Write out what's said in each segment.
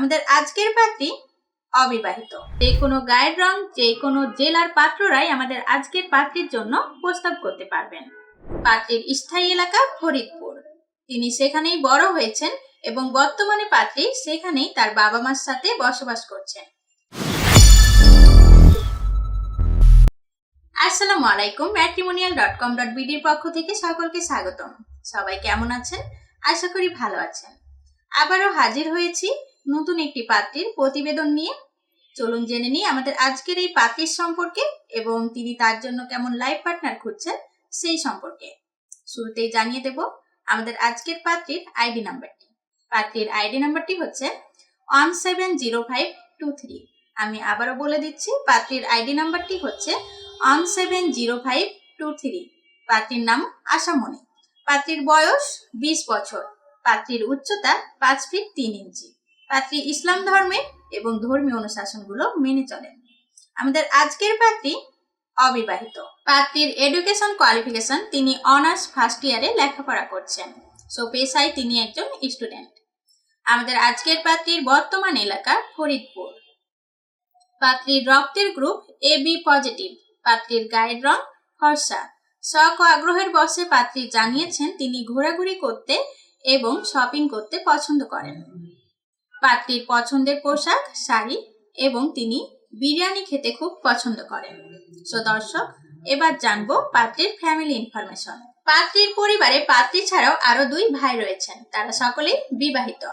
আমাদের আজকের পাত্রী অবিবাহিত। যে কোনো গায়ের রং, যে কোনো জেলার পাত্ররাই আমাদের আজকের পাত্রীর জন্য প্রস্তাব করতে পারবেন। পাত্রীর স্থায়ী এলাকা ফরিদপুর। তিনি সেখানেই বড় হয়েছেন এবং বর্তমানে পাত্রী সেখানেই তার বাবা মার সাথে বসবাস করছেন। আসসালামু আলাইকুম ম্যাট্রিমোনিয়াল ডট কম ডট বিডির পক্ষ থেকে সকলকে স্বাগতম। সবাই কেমন আছেন? আশা করি ভালো আছেন। আবারও হাজির হয়েছি নতুন একটি পাত্রীর প্রতিবেদন নিয়ে। চলুন জেনে নিই আমাদের আজকের এই পাত্রীর সম্পর্কে এবং তিনি তার জন্য কেমন লাইফ পার্টনার খুঁজছেন সেই সম্পর্কে। শুরুতেই জানিয়ে দেব আমাদের আজকের পাত্রীর আইডি নাম্বারটি পাত্রীর আইডি নাম্বারটি হচ্ছে one seven zero five two three আমি আবারও বলে দিচ্ছি, পাত্রীর আইডি নাম্বারটি হচ্ছে one seven zero five two three পাত্রীর নাম আশামণি। পাত্রীর বয়স বিশ বছর। পাত্রীর উচ্চতা পাঁচ ফিট তিন ইঞ্চি। পাত্রী ইসলাম ধর্মের এবং ধর্মীয় অনুশাসনগুলো মেনে চলেন আমাদের আজকের পাত্রী অবিবাহিত। পাত্রীর এডুকেশন কোয়ালিফিকেশন তিনি অনার্স ফার্স্ট ইয়ারে লেখাপড়া করছেন। সো পেশায় তিনি একজন স্টুডেন্ট আমাদের আজকের পাত্রীর বর্তমান এলাকা ফরিদপুর। পাত্রীর রক্তের গ্রুপ এ বি পজিটিভ পাত্রীর গায়ের রং ফর্সা। শখ ও আগ্রহের বসে পাত্রী জানিয়েছেন তিনি ঘোরাঘুরি করতে এবং শপিং করতে পছন্দ করেন। পাত্রীর পছন্দের পোশাক, শাড়ি এবং তিনি বিরিয়ানি খেতে খুব পছন্দ করেন। সো দর্শক, এবার জানব পাত্রীর ফ্যামিলি ইনফরমেশন পাত্রীর পরিবারে পাত্রী ছাড়াও আরও দুই ভাই রয়েছেন। তারা সকলেই বিবাহিত।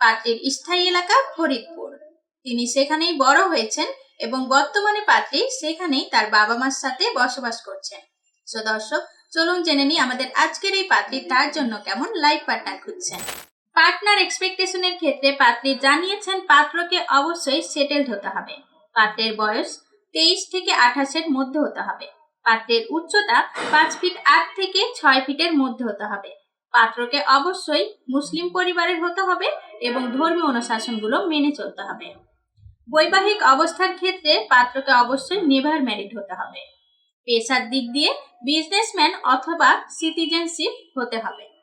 পাত্রীর স্থায়ী এলাকা ফরিদপুর। তিনি সেখানেই বড় হয়েছেন এবং বর্তমানে পাত্রী সেখানেই তার বাবা মার সাথে বসবাস করছেন। সো দর্শক, চলুন জেনে নিই আমাদের আজকের এই পাত্রী তার জন্য কেমন লাইফ পার্টনার খুঁজছেন। পার্টনার এক্সপেকটেশনের ক্ষেত্রে পাত্রী জানিয়েছেন পাত্রকে অবশ্যই সেটেলড হতে হবে। পাত্রের বয়স তেইশ থেকে আঠাশের মধ্যে হতে হবে। পাত্রের উচ্চতা পাঁচ ফিট আট থেকে ছয় ফিটের মধ্যে হতে হবে। পাত্রকে অবশ্যই মুসলিম পরিবারের হতে হবে এবং ধর্মীয় অনুশাসনগুলো মেনে চলতে হবে। বৈবাহিক অবস্থার ক্ষেত্রে পাত্রকে অবশ্যই নেভার ম্যারিড হতে হবে। পেশার দিক দিয়ে বিজনেসম্যান অথবা সিটিজেনশিপ হতে হবে।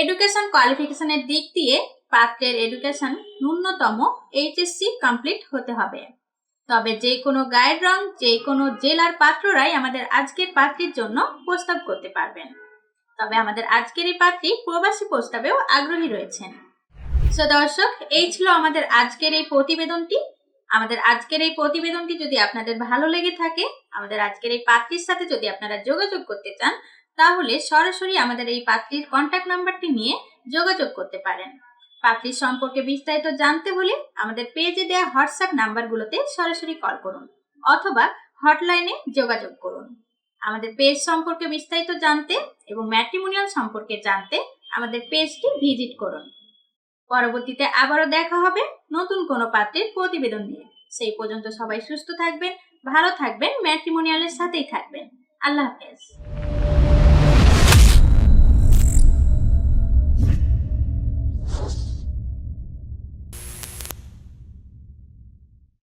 এডুকেশন কোয়ালিফিকেশনের দিক দিয়ে পাত্রের এডুকেশন ন্যূনতম এইচএসসি কমপ্লিট হতে হবে। তবে যে কোনো গায়ের রং যে কোনো জেলার পাত্ররাই আমাদের আজকের পাত্রীর জন্য প্রস্তাব করতে পারবেন। তবে আমাদের আজকের এই পাত্রী প্রবাসী প্রস্তাবেও আগ্রহী রয়েছেন। সো দর্শক, এই ছিল আমাদের আজকের এই প্রতিবেদনটি। আমাদের আজকের এই প্রতিবেদনটি যদি আপনাদের ভালো লেগে থাকে, আমাদের আজকের এই পাত্রীর সাথে যদি আপনারা যোগাযোগ করতে চান তাহলে সরাসরি আমাদের এই পাত্রীর কন্ট্যাক্ট নাম্বারটি নিয়ে যোগাযোগ করতে পারেন। পাত্রীর সম্পর্কে বিস্তারিত জানতে হলে আমাদের পেজে দেওয়া হোয়াটসঅ্যাপ নাম্বারগুলোতে সরাসরি কল করুন অথবা হটলাইনে যোগাযোগ করুন। আমাদের পেজ সম্পর্কে বিস্তারিত জানতে এবং ম্যাট্রিমোনিয়াল সম্পর্কে জানতে আমাদের পেজটি ভিজিট করুন। পরবর্তীতে আবারও দেখা হবে নতুন কোনো পাত্রের প্রতিবেদন নিয়ে। সেই পর্যন্ত সবাই সুস্থ থাকবেন, ভালো থাকবেন ম্যাট্রিমোনিয়ালের সাথেই থাকবেন। আল্লাহ হাফেজ।